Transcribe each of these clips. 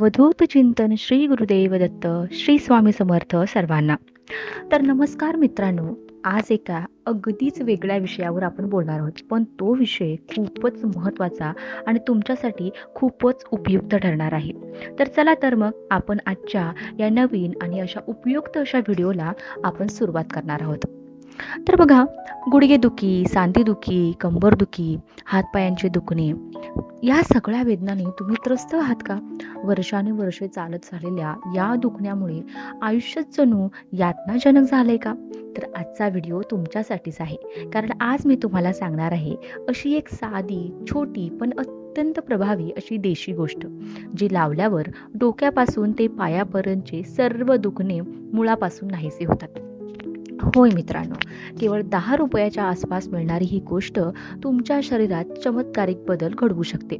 अवधूत चिंतन श्री गुरुदेव दत्त श्री स्वामी समर्थ सर्वांना. तर नमस्कार मित्रांनो आज एका अगदीच वेगळ्या विषयावर आपण बोलणार आहोत पण तो विषय खूपच महत्त्वाचा आणि तुमच्यासाठी खूपच उपयुक्त ठरणार आहे. तर चला तर मग आपण आजच्या या नवीन आणि अशा उपयुक्त अशा व्हिडिओला आपण सुरुवात करणार आहोत. तर बघा गुडघेदुखी सांधेदुखी कंबरदुखी हातपायांचे दुखणे या सगळ्या वेदनाने तुम्ही त्रस्त आहात का? वर्षानुवर्षे चालत झालेल्या या दुखण्यामुळे आयुष्यच जणू यातनाजनक झालंय का? तर आजचा व्हिडिओ तुमच्यासाठीच आहे. कारण आज मी तुम्हाला सांगणार आहे अशी एक साधी छोटी पण अत्यंत प्रभावी अशी देशी गोष्ट जी लावल्यावर डोक्यापासून ते पायापर्यंतचे सर्व दुखणे मुळापासून नाहीसे होतात. होय मित्रांनो केवळ दहा रुपयाच्या आसपास मिळणारी ही गोष्ट तुमच्या शरीरात चमत्कारिक बदल घडवू शकते.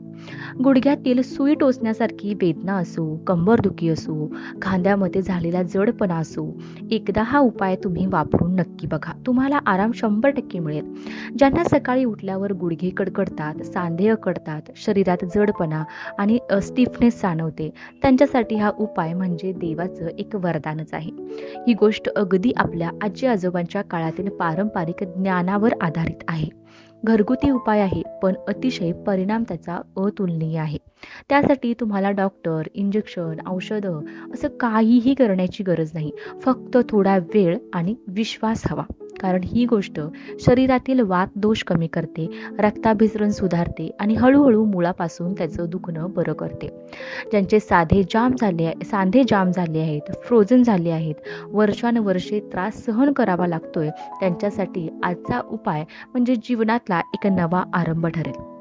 गुडघ्यातील सुई टोचण्यासारखी वेदना असो कंबरदुखी असो खांद्यामध्ये झालेला जडपणा असो एकदा हा उपाय तुम्ही वापरून नक्की बघा. तुम्हाला आराम शंभर टक्के मिळेल. ज्यांना सकाळी उठल्यावर गुडघे कडकडतात सांधे अकडतात शरीरात जडपणा आणि स्टिफनेस जाणवते त्यांच्यासाठी हा उपाय म्हणजे देवाचं एक वरदानच आहे. ही गोष्ट अगदी आपल्या आजी आजोबांच्या काळातील पारंपरिक ज्ञानावर आधारित आहे. घरगुती उपाय आहे पण अतिशय परिणाम त्याचा अतुलनीय आहे. त्यासाठी तुम्हाला डॉक्टर इंजेक्शन औषधं असं काहीही करण्याची गरज नाही. फक्त थोडा वेळ आणि विश्वास हवा. कारण ही गोष्ट शरीरातील वात दोष कमी करते रक्ताभिसरण सुधारते आणि हळूहळू मुळापासून त्याचं दुखणं बरं करते. ज्यांचे साधे जाम झाले सांधे जाम झाले आहेत फ्रोझन झाले आहेत वर्षानुवर्षे त्रास सहन करावा लागतोय त्यांच्यासाठी आजचा उपाय म्हणजे जीवनातला एक नवा आरंभ ठरेल.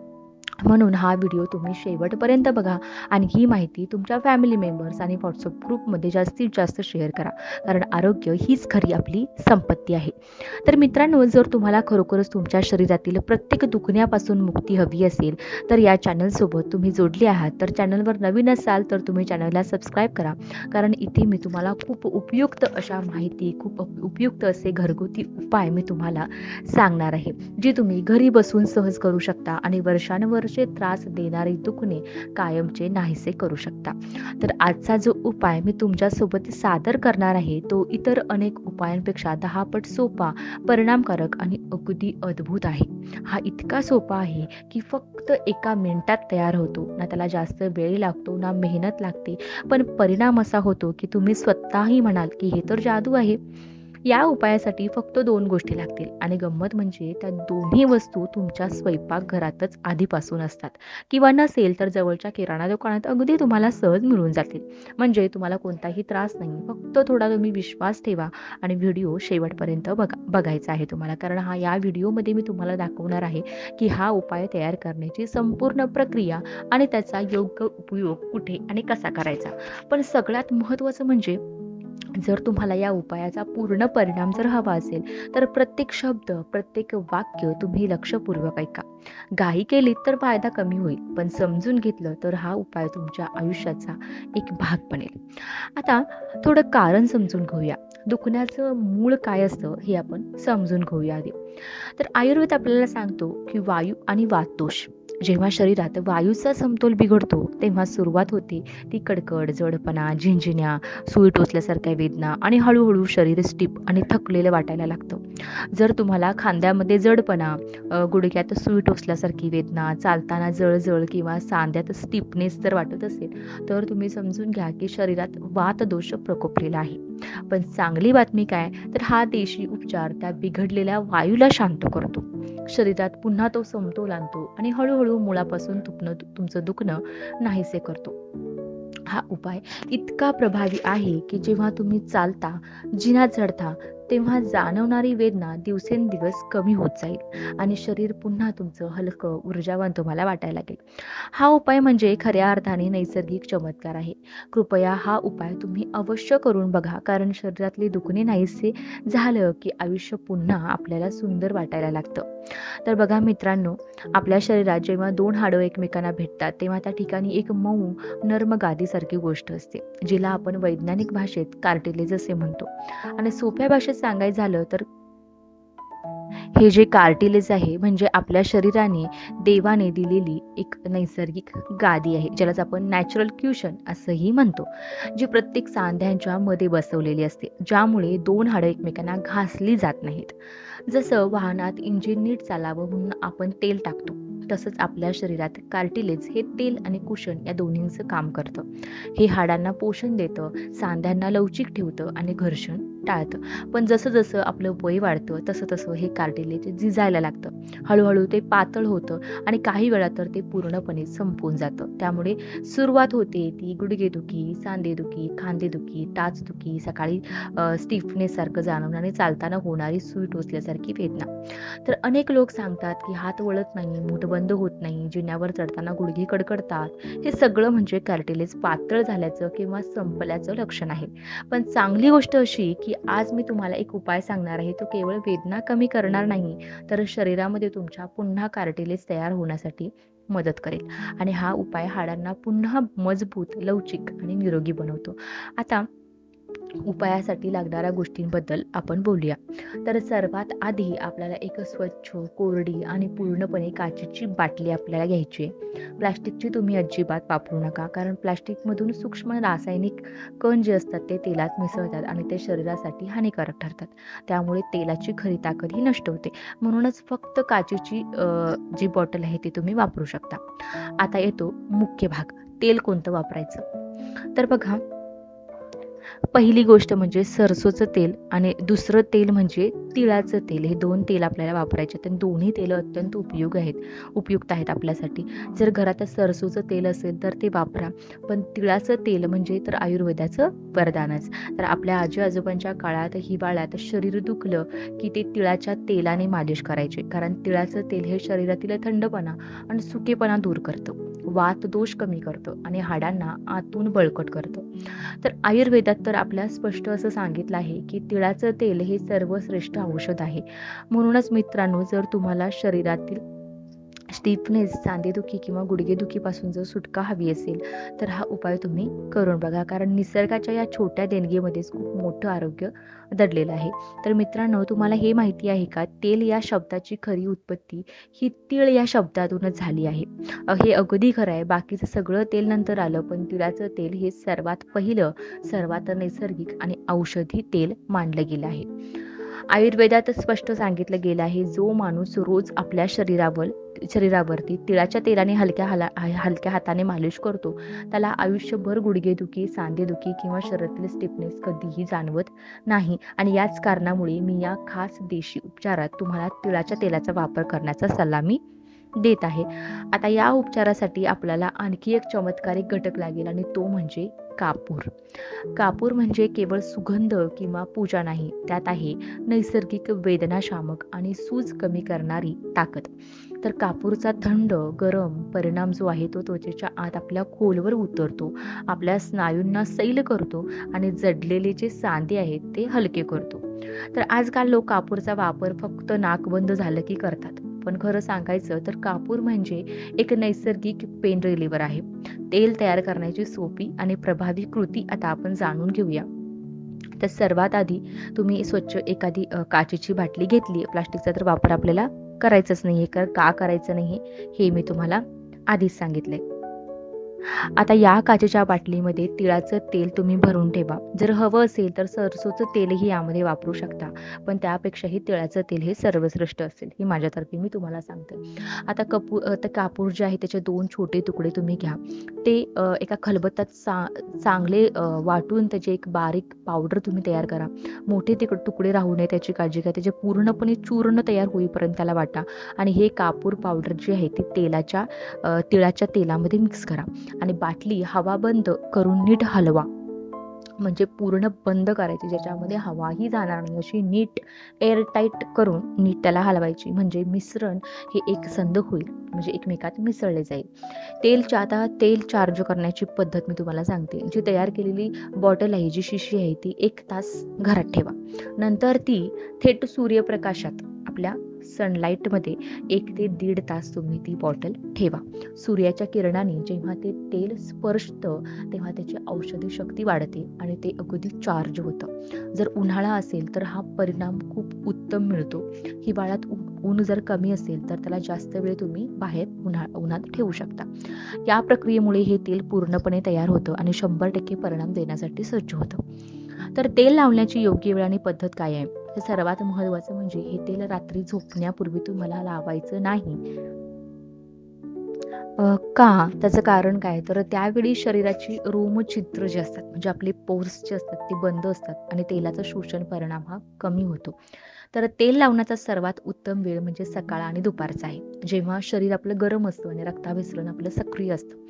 म्हणून हा व्हिडिओ तुम्ही शेवटपर्यंत बघा आणि ही माहिती तुमच्या फॅमिली मेंबर्स आणि व्हॉट्सअप ग्रुपमध्ये जास्तीत जास्त शेअर करा. कारण आरोग्य हीच खरी आपली संपत्ती आहे. तर मित्रांनो जर तुम्हाला खरोखरच तुमच्या शरीरातील प्रत्येक दुखण्यापासून मुक्ती हवी असेल तर या चॅनलसोबत तुम्ही जोडले आहात. तर चॅनलवर नवीन असाल तर तुम्ही चॅनलला सबस्क्राईब करा. कारण इथे मी तुम्हाला खूप उपयुक्त अशा माहिती खूप उपयुक्त असे घरगुती उपाय मी तुम्हाला सांगणार आहे जे तुम्ही घरी बसून सहज करू शकता आणि वर्षांवर वर्षे त्रास देणारे दुखणे कायमचे नाहीसे करू शकता. तर आजचा जो उपाय मी तुमच्यासोबत सादर करणार आहे तो इतर अनेक उपायांपेक्षा दहा पट सोपा परिणामकारक आणि अगदी अद्भुत आहे. हा इतका सोपा आहे की फक्त एका मिनिटात तयार होतो. ना त्याला जास्त वेळ लागतो ना मेहनत लागते. पण परिणाम असा होतो की तुम्ही स्वतःही म्हणाल की हे तर जादू आहे. या उपायासाठी फक्त दोन गोष्टी लागतील. आणि गंमत म्हणजे त्या दोन्ही वस्तू तुमच्या स्वयंपाकघरातच आधीपासून असतात. किंवा नसेल तर जवळच्या किराणा दुकानात अगदी तुम्हाला सहज मिळून जातील. म्हणजे तुम्हाला कोणताही त्रास नाही. फक्त थोडा तुम्ही विश्वास ठेवा आणि व्हिडिओ शेवटपर्यंत बघा बघायचा आहे तुम्हाला. कारण हा या व्हिडिओमध्ये मी तुम्हाला दाखवणार आहे की हा उपाय तयार करण्याची संपूर्ण प्रक्रिया आणि त्याचा योग्य उपयोग कुठे आणि कसा करायचा. पण सगळ्यात महत्त्वाचं म्हणजे जर तुम्हाला या उपायाचा पूर्ण परिणाम जर हवा असेल तर प्रत्येक शब्द प्रत्येक वाक्य तुम्ही लक्षपूर्वक ऐका. गाई केलीत तर फायदा कमी होईल पण समजून घेतलं तर हा उपाय तुमच्या आयुष्याचा एक भाग बनेल. आता थोडं कारण समजून घेऊया. दुखण्याचं मूळ काय असतं हे आपण समजून घेऊया आधी. तर आयुर्वेद आपल्याला सांगतो की वायू आणि वातदोष जेव्हा शरीरात वायूचा समतोल बिघडतो तेव्हा सुरुवात होते ती कडकड जडपणा झिंझिण्या सुई टोचल्यासारख्या वेदना आणि हळूहळू शरीर स्टिप आणि थकलेलं वाटायला लागतं. जर तुम्हाला खांद्यामध्ये जडपणा गुडघ्यात सुई टोचल्यासारखी वेदना चालताना जळजळ किंवा सांध्यात स्टिपनेस जर वाटत असेल तर तुम्ही समजून घ्या की शरीरात वातदोष प्रकोपलेला आहे. पण चांगली बातमी काय? तर हा देशी उपचार त्या बिघडलेल्या वायूला शांत करतो. शरीरात पुन्हा तो समतोल आणतो आणि हळूहळू मुळापासून तुपणं तुमचं दुखणं नाहीसे करतो. हा उपाय इतका प्रभावी आहे की जेव्हा तुम्ही चालता जिना चढता तेव्हा जाणवणारी वेदना दिवसेंदिवस कमी होत जाईल आणि शरीर पुन्हा तुमचं हलकं ऊर्जावान तुम्हाला वाटायला लागेल. हा उपाय म्हणजे खऱ्या अर्थाने नैसर्गिक चमत्कार आहे. कृपया हा उपाय तुम्ही अवश्य करून बघा कारण शरीरातले दुखणे नाहीसे झालं की आयुष्य पुन्हा आपल्याला सुंदर वाटायला लागतं. तर बघा मित्रांनो आपल्या शरीरात जेव्हा दोन हाडं एकमेकांना भेटतात तेव्हा त्या ठिकाणी एक मऊ नर्म गादीसारखी गोष्ट असते जिला आपण वैज्ञानिक भाषेत कार्टिलेज असे म्हणतो. आणि सोप्या भाषेत सांगायचं झालं तर? हे जे कार्टिलेज आहे म्हणजे आपल्या शरीराने देवाने दिलेली एक नैसर्गिक गादी आहे ज्यालाच आपण नॅचरल क्युशन असंही म्हणतो जी प्रत्येक सांध्यांच्या मध्ये बसवलेली असते ज्यामुळे दोन हाडं एकमेकांना घासली जात नाहीत. जसं वाहनात इंजिन नीट चालावं म्हणून आपण तेल टाकतो तसंच आपल्या शरीरात कार्टिलेज हे तेल आणि कुशन या दोन्हींचं काम करतं. हे हाडांना पोषण देतं सांध्यांना लवचिक ठेवतं आणि घर्षण टाळतं. पण जसं जसं आपलं वय वाढतं तसं तसं हे कार्टिलेज झिजायला लागतं. हळूहळू ते पातळ होतं आणि काही वेळा तर ते पूर्णपणे संपून जातं. त्यामुळे सुरुवात होते ती गुडघेदुखी सांधेदुखी खांदेदुखी टाचदुखी सकाळी स्टिफनेसारखं जाणवणं आणि चालताना होणारी सुई टोचल्यासारखी वेदना. तर अनेक लोक सांगतात की हात वळत नाही मूठ बंद होत नाही जिन्यावर चढताना गुडघे कडकडतात. हे सगळं म्हणजे कार्टिलेज पातळ झाल्याचं किंवा संपल्याचं लक्षण आहे. पण चांगली गोष्ट अशी की आज मी तुम्हाला एक उपाय सांगणार आहे. तो केवळ वेदना कमी करणार नाही तर शरीरामध्ये तुमच्या पुन्हा कार्टिलेज तयार होण्यासाठी मदत करेल. आणि हा उपाय हाडांना पुन्हा मजबूत लवचिक आणि निरोगी बनवतो. आता उपायासाठी लागणाऱ्या गोष्टींबद्दल आपण बोलूया. तर सर्वात आधी आपल्याला एक स्वच्छ कोरडी आणि पूर्णपणे काचेची बाटली आपल्याला घ्यायची आहे. प्लास्टिकची तुम्ही अजिबात वापरू नका कारण प्लास्टिकमधून सूक्ष्म रासायनिक कण जे असतात ते तेलात मिसळतात आणि ते शरीरासाठी हानिकारक ठरतात. त्यामुळे तेलाची खरी ताकद ही नष्ट होते. म्हणूनच फक्त काचेची जी बॉटल आहे ती तुम्ही वापरू शकता. आता येतो मुख्य भाग तेल कोणतं वापरायचं? तर बघा पहिली गोष्ट म्हणजे सरसोचं तेल आणि दुसरं तेल म्हणजे तिळाचं तेल. हे दोन तेल आपल्याला वापरायचे तर दोन्ही तेलं अत्यंत उपयोग आहेत उपयुक्त आहेत आपल्यासाठी. जर घरात सरसोचं तेल असेल तर ते वापरा पण तिळाचं तेल म्हणजे तर आयुर्वेदाचं वरदानच. तर आपल्या आजी आजोबांच्या काळात हिवाळ्यात शरीर दुखलं की ते तिळाच्या तेलाने मालिश करायचे. कारण तिळाचं तेल हे शरीरातील थंडपणा आणि सुकेपणा दूर करतं. वात दोष कमी करतं आणि हाडांना आतून बळकट करतं. तर आयुर्वेदात तर आपल्या स्पष्ट असं सांगितलं आहे की तिळाचं तेल हे सर्वश्रेष्ठ औषध आहे. म्हणूनच मित्रांनो जर तुम्हाला शरीरातील स्टिफनेस सांधेदुखी किंवा गुडघेदुखीपासून जर सुटका हवी असेल तर हा उपाय तुम्ही करून बघा. कारण निसर्गाच्या या छोट्या देणगीमध्येच खूप मोठं आरोग्य दडलेलं आहे. तर मित्रांनो तुम्हाला हे माहिती आहे का? तेल या शब्दाची खरी उत्पत्ती ही तीळ या शब्दातूनच झाली आहे. हे अगदी खरं आहे. बाकीचं सगळं तेल नंतर आलं पण तिळाचं तेल हे सर्वात पहिलं सर्वात नैसर्गिक आणि औषधी तेल मानलं गेलं आहे. आयुर्वेदात स्पष्ट सांगितलं गेलं आहे जो माणूस रोज आपल्या शरीरावर शरीरावरती तिळाच्या तेलाने हलक्या हाला हलक्या हाताने मालिश करतो. त्याला आयुष्यभर गुडघेदुखी सांधेदुखी किंवा शरीरातील स्टिफनेस कधीही जाणवत नाही. आणि याच कारणामुळे मी या खास देशी उपचारात तुम्हाला तिळाच्या तेलाचा वापर करण्याचा सल्ला मी देत आहे. आता या उपचारासाठी आपल्याला आणखी एक चमत्कारिक घटक लागेल आणि तो म्हणजे कापूर. कापूर म्हणजे केवळ सुगंध किंवा पूजा नाही त्यात आहे नैसर्गिक वेदनाशामक आणि सूज कमी करणारी ताकद. तर कापूरचा थंड गरम परिणाम जो आहे तो त्वचेच्या आत आपल्या खोलवर उतरतो आपल्या स्नायूंना सैल करतो आणि जडलेले जे सांधे आहेत ते हलके करतो. तर आजकाल लोक कापूरचा वापर फक्त नाक बंद झालं की करतात. पण खरं सांगायचं तर कापूर म्हणजे एक नैसर्गिक पेन रिलिव्हर आहे. तेल तयार करण्याची सोपी आणि प्रभावी कृती आता आपण जाणून घेऊया. तर सर्वात आधी तुम्ही स्वच्छ एखादी काचेची बाटली घेतली. प्लास्टिकचा तर वापर आपल्याला करायचंच नाही आहे का करायचं नाही हे मी तुम्हाला आधीच सांगितलंय. आता या काचेच्या बाटलीमध्ये तिळाचं तेल तुम्ही भरून ठेवा. जर हवं असेल तर सरसोचं तेलही यामध्ये वापरू शकता. पण त्यापेक्षाही तिळाचं तेल हे सर्वश्रेष्ठ असेल हे माझ्यातर्फे मी तुम्हाला सांगते. आता कपूर आता कापूर जे आहे त्याचे दोन छोटे तुकडे तुम्ही घ्या. ते एका खलबत्तात चा चांगले वाटून त्याचे एक बारीक पावडर तुम्ही तयार करा. मोठे तिकड तुकडे राहू नये त्याची काळजी घ्या. त्याचे पूर्णपणे चूर्ण तयार होईपर्यंत त्याला वाटा. आणि हे कापूर पावडर जे आहे ती तेलाच्या तिळाच्या तेलामध्ये मिक्स करा. आणि बाटली हवा बंद करून नीट हलवा. म्हणजे पूर्ण बंद करायची ज्याच्यामध्ये हवाही जाणार नाही. अशी नीट एअरटाईट करून नीट त्याला हलवायची. म्हणजे मिश्रण हे एक संद होईल. म्हणजे एकमेकात मिसळले जाईल. तेल आता तेल चार्ज करण्याची पद्धत मी तुम्हाला सांगते. जी तयार केलेली बॉटल आहे जी शिशी आहे ती एक तास घरात ठेवा. नंतर ती थेट सूर्यप्रकाशात आपल्या सनलाईटमध्ये एक ते दीड तास तुम्ही ती बॉटल ठेवा. सूर्याच्या किरणाने जेव्हा ते तेल स्पर्शतं तेव्हा त्याची औषधी शक्ती वाढते आणि ते अगदी चार्ज होतं. जर उन्हाळा असेल तर हा परिणाम खूप उत्तम मिळतो. हिवाळ्यात ऊन जर कमी असेल तर त्याला जास्त वेळ तुम्ही बाहेर उन्हा उन्हात ठेवू शकता. या प्रक्रियेमुळे हे तेल पूर्णपणे तयार होतं आणि शंभर टक्के परिणाम देण्यासाठी सज्ज होतं. तर तेल लावण्याची योग्य वेळ आणि पद्धत काय आहे? तर सर्वात महत्वाचं म्हणजे हे तेल रात्री झोपण्यापूर्वी तुम्हाला लावायचं नाही. का? त्याचं कारण काय? तर त्यावेळी शरीराची रोमचित्र जे असतात म्हणजे आपले पोर्स जे असतात ते बंद असतात आणि तेलाचा शोषण परिणाम हा कमी होतो. तर तेल लावण्याचा सर्वात उत्तम वेळ म्हणजे सकाळ आणि दुपारचा आहे. जेव्हा शरीर आपलं गरम असतं आणि रक्ताभिसरण आपलं सक्रिय असतं.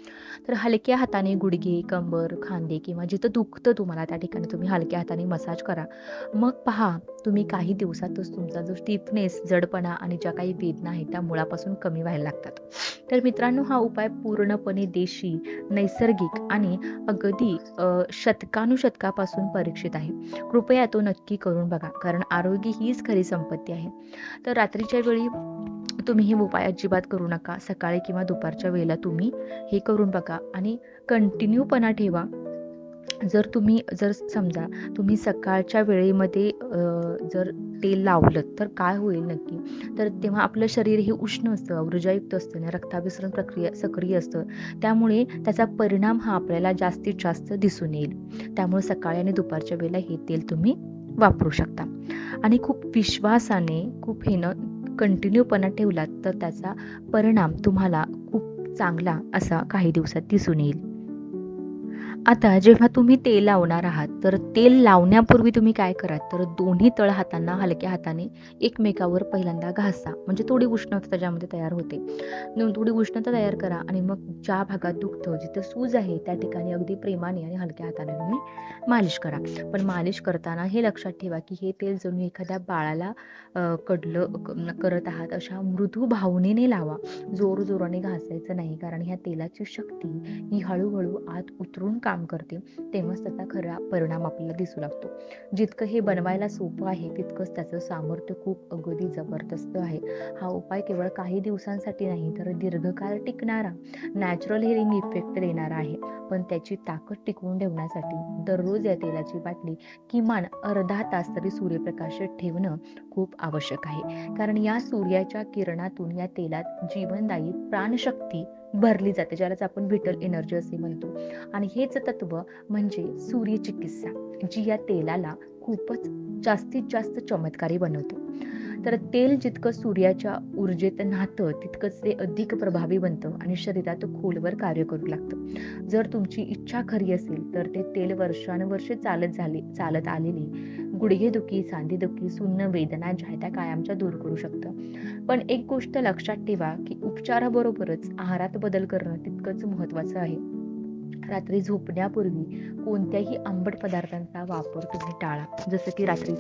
तर हलक्या हाताने गुडघे कंबर खांदे किंवा जिथं दुखतं तुम्हाला त्या ठिकाणी तुम्ही हलक्या हाताने मसाज करा. मग पहा तुम्ही काही दिवसातच तुमचा जो स्टिफनेस जडपणा आणि ज्या काही वेदना आहेत त्या मुळापासून कमी व्हायला लागतात. तर मित्रांनो हा उपाय पूर्णपणे देशी नैसर्गिक आणि अगदी शतकानुशतकापासून परीक्षित आहे. कृपया तो नक्की करून बघा कारण आरोग्य हीच खरी संपत्ती आहे. तर रात्रीच्या वेळी तुम्ही हे उपाय अजिबात करू नका. सकाळी किंवा दुपारच्या वेळेला तुम्ही हे करून बघा आणि कंटिन्यूपणा ठेवा. जर तुम्ही जर समजा तुम्ही सकाळच्या वेळेमध्ये जर तेल लावलं तर काय होईल नक्की? तर तेव्हा आपलं शरीर हे उष्ण असतं ऊर्जायुक्त असतं आणि रक्ताभिसरण प्रक्रिया सक्रिय असतं. त्यामुळे त्याचा परिणाम हा आपल्याला जास्तीत जास्त दिसून येईल. त्यामुळे सकाळी आणि दुपारच्या वेळेला हे तेल तुम्ही वापरू शकता. आणि खूप विश्वासाने खूप हेनं कंटिन्यूपणा ठेवलात तर त्याचा परिणाम तुम्हाला खूप चांगला असा काही दिवसात दिसून येईल. आता जेव्हा तुम्ही तेल लावणार आहात तर तेल लावण्यापूर्वी तुम्ही काय करा तर दोन्ही तळ हातांना हलक्या हाताने एकमेकावर पहिल्यांदा घासा. म्हणजे थोडी उष्णता त्याच्यामध्ये तयार होते. थोडी उष्णता तयार करा आणि मग ज्या भागात दुखतं जिथं सूज आहे त्या ठिकाणी अगदी प्रेमाने आणि हलक्या हाताने तुम्ही मालिश करा. पण मालिश करताना हे लक्षात ठेवा की हे तेल जणू एखाद्या बाळाला कडलं करत आहात अशा मृदू भावनेने लावा. जोर जोराने घासायचं नाही कारण ह्या तेलाची शक्ती ही हळूहळू आत उतरून काम करते तेव्हाच त्याचा खरा परिणाम आपल्याला दिसू लागतो. जितकं हे बनवायला सोपं आहे तितकंच त्याचं सामर्थ्य खूप अगदी जबरदस्त आहे. हा उपाय केवळ काही दिवसांसाठी नाही तर दीर्घकाळ टिकणारा नॅचरल हिलिंग इफेक्ट देणारा आहे. पण त्याची ताकद टिकवून ठेवण्यासाठी दररोज या तेलाची बाटली किमान अर्धा तास तरी सूर्यप्रकाशात ठेवणं खूप आवश्यक आहे. कारण या सूर्याच्या किरणातून या तेलात जीवनदायी प्राणशक्ती भरली जाते ज्यालाच आपण विटल एनर्जी असे म्हणतो. आणि हेच तत्व म्हणजे सूर्यचिकित्सा जी या तेलाला खूपच जास्तीत जास्त चमत्कारी बनवतो. तर तेल जितकं सूर्याच्या ऊर्जेत नाहतं तितकंच ते अधिक प्रभावी बनतं आणि शरीरात खोलवर कार्य करू लागतं. जर तुमची इच्छा खरी असेल तर ते तेल वर्षानुवर्षे चालत झाले चालत आलेली गुडघेदुखी सांधेदुखी सुन्न वेदना ज्या त्या कायमच्या दूर करू शकतं. पण एक गोष्ट लक्षात ठेवा की उपचाराबरोबरच आहारात बदल करणं तितकंच महत्वाचं आहे. रात्री झोपण्यापूर्वी कोणत्याही आंबट पदार्थांचा वापर तुम्ही टाळा जसं की रात्री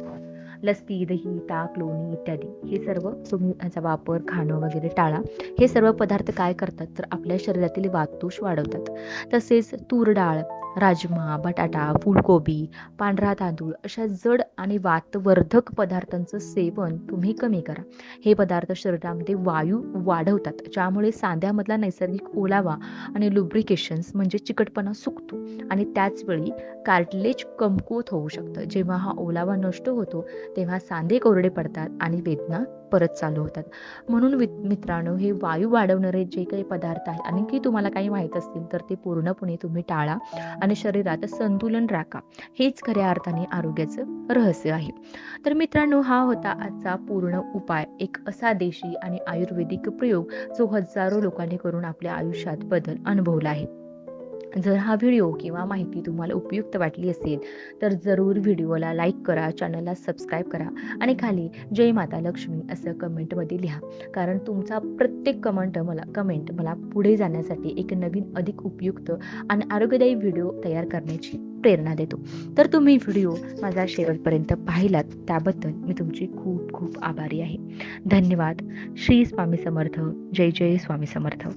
लस्सी दही ताक लोणी इत्यादी. हे सर्व तुम्ही याचा वापर खाणं वगैरे टाळा. हे सर्व पदार्थ काय करतात? तर आपल्या शरीरातील वातोष वाढवतात. तसेच तूर डाळ राजमा बटाटा फुलकोबी पांढरा तांदूळ अशा जड आणि वातवर्धक पदार्थांचं सेवन तुम्ही कमी करा. हे पदार्थ शरीरामध्ये वायू वाढवतात ज्यामुळे सांध्यामधला नैसर्गिक ओलावा आणि लुब्रिकेशन्स म्हणजे चिकटपणा सुकतो आणि त्याचवेळी कार्टलेज कमकुवत होऊ शकतं. जेव्हा हा ओलावा नष्ट होतो तेव्हा सांधे कोरडे पडतात आणि वेदना परत चालू होतात. म्हणून मित्रांनो हे वायू वाढवणारे जे काही पदार्थ आहेत आणखी तुम्हाला काही माहीत असतील तर ते पूर्णपणे तुम्ही टाळा. आणि शरीरात संतुलन राखा. हेच खऱ्या अर्थाने आरोग्याचं रहस्य आहे. तर मित्रांनो हा होता आजचा पूर्ण उपाय. एक असा देशी आणि आयुर्वेदिक प्रयोग जो हजारो लोकांनी करून आपल्या आयुष्यात बदल अनुभवला आहे. जर हा व्हिडिओ किंवा माहिती तुम्हाला उपयुक्त वाटली असेल तर जरूर व्हिडिओला लाईक करा चॅनलला सबस्क्राईब करा आणि खाली जय माता लक्ष्मी असं कमेंटमध्ये लिहा. कारण तुमचा प्रत्येक कमेंट मला कमेंट मला पुढे जाण्यासाठी एक नवीन अधिक उपयुक्त आणि आरोग्यदायी व्हिडिओ तयार करण्याची प्रेरणा देतो. तर तुम्ही व्हिडिओ माझा शेवटपर्यंत पाहिलात त्याबद्दल मी तुमची खूप खूप आभारी आहे. धन्यवाद. श्री स्वामी समर्थ. जय जय स्वामी समर्थ.